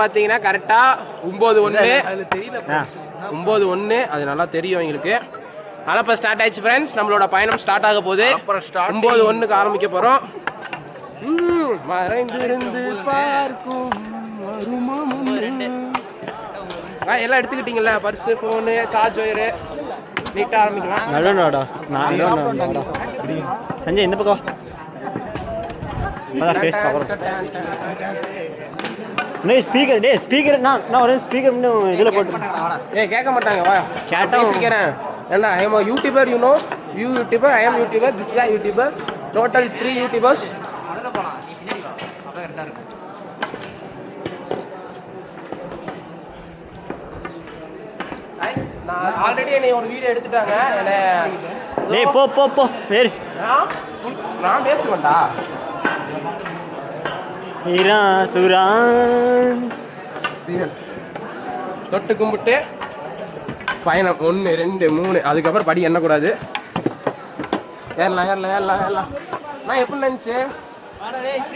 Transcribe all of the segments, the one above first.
பார்த்தீங்கன்னா கரெக்டாக ஒம்பது ஒன்று ஒம்பது ஒன்று அது நல்லா தெரியும் எங்களுக்கு. ஆனால் இப்போ ஸ்டார்ட் ஆயிடுச்சு ஃப்ரெண்ட்ஸ் நம்மளோட பயணம் ஸ்டார்ட் ஆக போகுது. ஒம்பது ஒன்றுக்கு ஆரம்பிக்க போகிறோம் மறைந்திருந்து பார்க்கும் எல்லாம் எடுத்துக்கிட்டீங்கல்ல? பர்ஸு ஃபோனு சார்ஜ் ஒயரு நீட்டாக ஆரம்பிக்கலாம். நடுவாடா சஞ்சய் இந்த பக்கம் ஃபேஸ் டேய் ஸ்பீக்கர் டேய் ஸ்பீக்கர் நான் நான் ஒரு ஸ்பீக்கர் இன்னும் இதில் போட்டு ஏய் கேட்க மாட்டாங்க வா. கேட்டா- பேசிக்கிறேன். என்ன I am YouTuber you know you YouTuber I am YouTuber this guy YouTuber total three YouTubers நான் ஆல்ரெடி என்னை ஒரு வீடியோ எடுத்துட்டாங்க. என்ன டேய் போ போ போ. நான் நான் பேசுவேன்டா. சீரியல் தொட்டு கும்பிட்டு பயணம் ஒன்று ரெண்டு மூணு அதுக்கப்புறம் படி எண்ணக்கூடாது. ஏறலாம் ஏறலாம் ஏறலாம் ஏறலாம். நான் எப்படி நினச்சி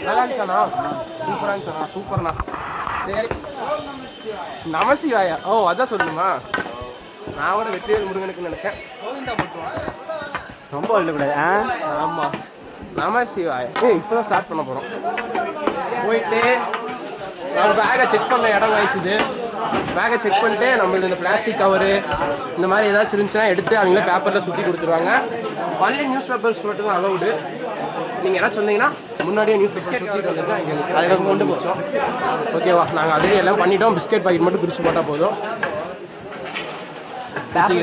நல்லா இருந்துச்சாண்ணா? சூப்பராக இருந்துச்சாண்ணா சூப்பர்ண்ணா. சரி. நமசிவாயா? ஓ அதான் சொல்லுமா நான் கூட வெற்றிவேல் முருகனுக்கு நினச்சேன். ரொம்ப சொல்லக்கூடாது ஆ? ஆமாம் நமசிவாய? ஏய் இப்போ தான் ஸ்டார்ட் பண்ண போகிறோம் போயிட்டு நம்ம பேக்கை செக் பண்ண இடம் வாய்ச்சுது பேக்கை செக் பண்ணிட்டு நம்மளுக்கு இந்த பிளாஸ்டிக் கவரு இந்த மாதிரி ஏதாச்சும் இருந்துச்சுன்னா எடுத்து அவங்களே பேப்பரில் சுற்றி கொடுத்துருவாங்க. ஒன்லி நியூஸ் பேப்பர்ஸ் மட்டும் தான் அலௌடு நீங்கள் என்ன சொன்னீங்கன்னா முன்னாடியே நியூஸ் பேப்பர் சுற்றிட்டு வந்துட்டு எங்களுக்கு அதுக்காக கொண்டு போச்சோம் ஓகேவா நாங்கள் ஆல்ரெடி எல்லாம் பண்ணிட்டோம். பிஸ்கெட் பாக்கெட் மட்டும் பிரித்து போட்டால் போதும்.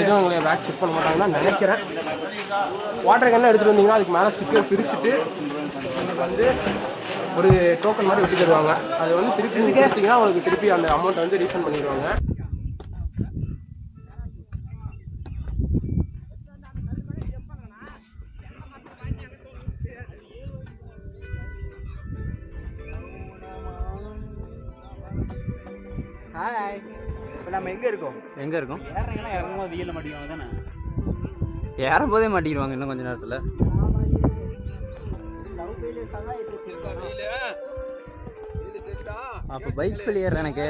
எதுவும் எங்களை பேக் செக் பண்ண மாட்டாங்கன்னு நினைக்கிறேன். வாட்டர் கேன்லாம் எடுத்துகிட்டு வந்தீங்கன்னா அதுக்கு மேலே ஸ்டிக்கர் பிரிச்சுட்டு வந்து ஒரு டோக்கன் மாதிரி வெட்டி தருவாங்க. அது வந்து திருப்பி கொடுத்தீங்கன்னா உங்களுக்கு திருப்பி அந்த அமௌண்ட் வந்து ரீஃபண்ட் பண்ணிடுவாங்க. ஹாய் இப்போ நம்ம எங்கே இருக்கோம்? எங்கே இருக்கும்? ஏறீங்கன்னா இறங்கும்போது வெயிலில் மாட்டிக்குவாங்க தானே? ஏறும் போதே மாட்டிக்கிடுவாங்க இன்னும் கொஞ்ச நேரத்தில். அப்போ பைக் ஃபெயில் ஏற எனக்கு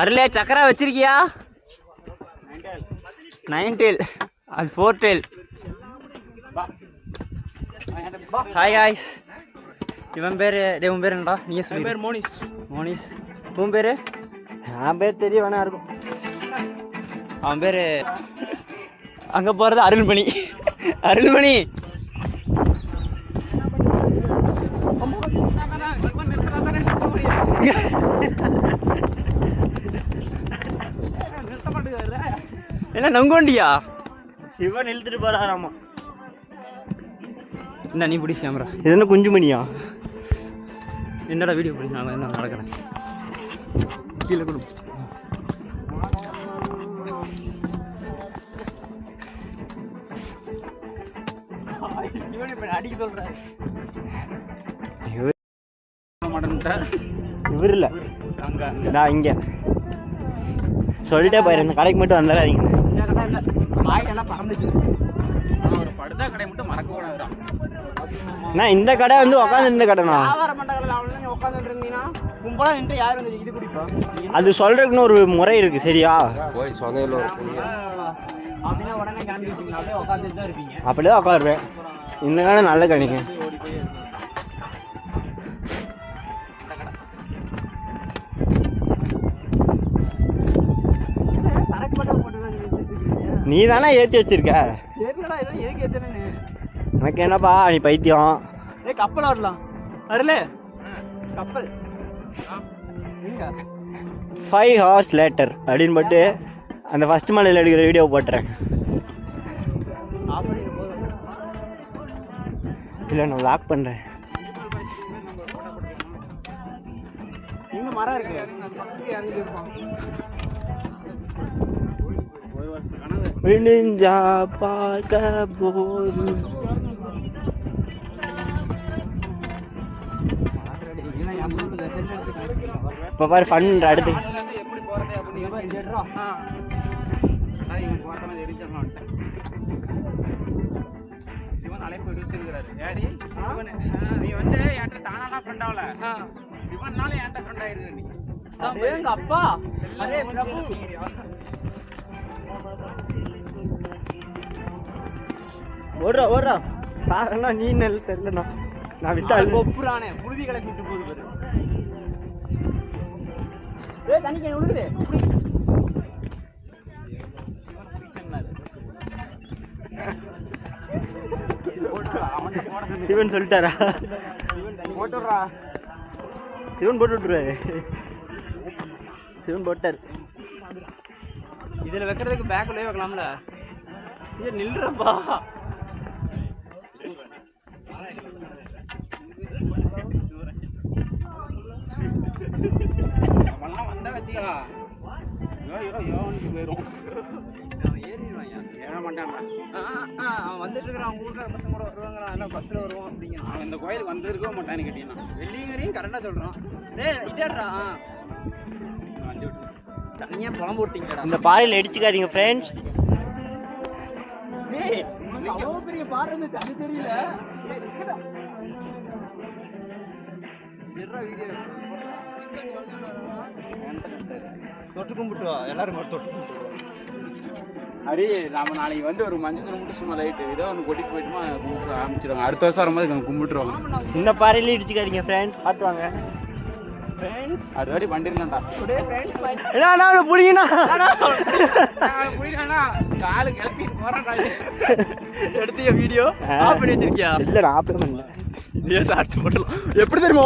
அருளே சக்கரா வச்சிருக்கியா? நைன் டெயில் அது ஃபோர் டெயில் ஹாய் ஹாய் இவன் பேர் டே உன் பேர் என்னடா? நீ சொல்லி பேர் மோனிஸ். மோனிஸ். உன் பேர்? என் பேர் தெரிய வேணா இருக்கும். அவன் பேர் அங்கே போகிறது அருள்மணி. அருள்மணி. என்ன நங்கோண்டியா? சிவன் இழுத்துட்டு போறாராமா. இந்த நீ பிடி கேமரா இது என்ன குஞ்சுமணியா? என்னடா வீடியோ பிடி நான் என்ன நடக்கிறேன்? கீழே கொடு. அடிக்க சொல்றேன் இவர் இல்லை அங்க நான் இங்கே. சொல்லிட்டே போயிரு இந்த கடைக்கு மட்டும் வந்துடாதீங்க நான் இந்த கடை வந்து உட்காந்து கடைண்ணா. இது குடிப்பா அது சொல்றதுக்குன்னு ஒரு முறை இருக்கு சரியா? போய் அப்படியே உட்காருவேன் இந்த கடை நல்ல கடைங்க. நீ தானே ஏற்றி வச்சிருக்க? என்னடா இதெல்லாம் எதுக்கு எனக்கு என்னப்பா நீ பைத்தியம்? ஏய் கப்பல் ஆடலாம். அருளே. கப்பல். ஃபைவ் ஹவர்ஸ் லேட்டர் அப்படின்னு போட்டு அந்த ஃபர்ஸ்ட் மலையில் எடுக்கிற வீடியோ போட்டுறேன். இல்லை நான் லாக் பண்ணுறேன் எங்க மரம் இருக்கு. பக்கத்துக்கு இறங்கி இருப்பான் விடிஞ்சா பார்க்க போதும். இப்போ பாரு ஃபன் அடுத்து. சிவன் அழைப்பு விடுத்துங்கிறாரு ஏடி நீ வந்து என்கிட்ட தானாலாம் ஃப்ரெண்ட் ஆகல சிவன்னால என்கிட்ட ஃப்ரெண்ட் ஆயிருக்க நீ எங்க அப்பா அதே பிரபு. ஓடுறா ஓடுறா. சாரண்ணா நீ நெல் தெரியலண்ணா. நான் விட்டால் ஒப்புறானே. புழுதி கிளப்பி விட்டு போகுது பாரு. ஏய் தண்ணி கேன் விழுகுது சிவன் சொல்லிட்டாரா? போட்டுடுறா. சிவன் போட்டு விட்டுருவாரு. சிவன் போட்டார். இதுல வைக்கிறதுக்கு பேக்குள்ளே வைக்கலாம்ல. இது நில்றப்பா அவன்லாம் வந்தா வச்சுக்கலாம் யோ யோ யோன்னு போயிரும். ஏற மாட்டான்டா. அவன் வந்துட்டு இருக்கிறான். ஊருக்கார பசங்க கூட வருவாங்கிறான் எல்லாம் பஸ்ஸில் வருவான் அப்படிங்கிறான் அவன் இந்த கோயிலுக்கு வந்திருக்கவே மாட்டான்னு கேட்டீங்கன்னா. வெள்ளிங்கரையும் கரெக்டாக சொல்கிறான் டேய் இதேடா தனியாக புலம்பு விட்டீங்கடா. இந்த பாறையில் அடிச்சுக்காதீங்க ஃப்ரெண்ட்ஸ் பெரிய பாறை இருந்துச்சு அது தெரியல. தொட்டு கும்பிட்டு வா எல்லாரும் தொட்டு கும்பிட்டு அரி நாம நாளைக்கு வந்து ஒரு மஞ்சள் தூரம் மட்டும் சும்மா லைட்டு ஏதோ ஒன்று கொட்டிட்டு போயிட்டுமா கும்பிட்டு ஆரம்பிச்சிடுவாங்க அடுத்த வருஷம் வரும்போது கும்பிட்டுருவாங்க. இந்த பாறையில இடிச்சுக்காதீங்க ஃப்ரெண்ட்ஸ் பார்த்து வாங்க. அடுத்த வாட்டி வண்டி இருந்தாண்டா என்ன நான் புடிங்கண்ணா. புரியலண்ணா காலு கிளப்பி போறான்டா எடுத்திய வீடியோ ஆஃப் பண்ணி வச்சிருக்கியா? இல்ல நான் ஆஃப் பண்ணல நீ போடலாம் எப்படி தெரியுமா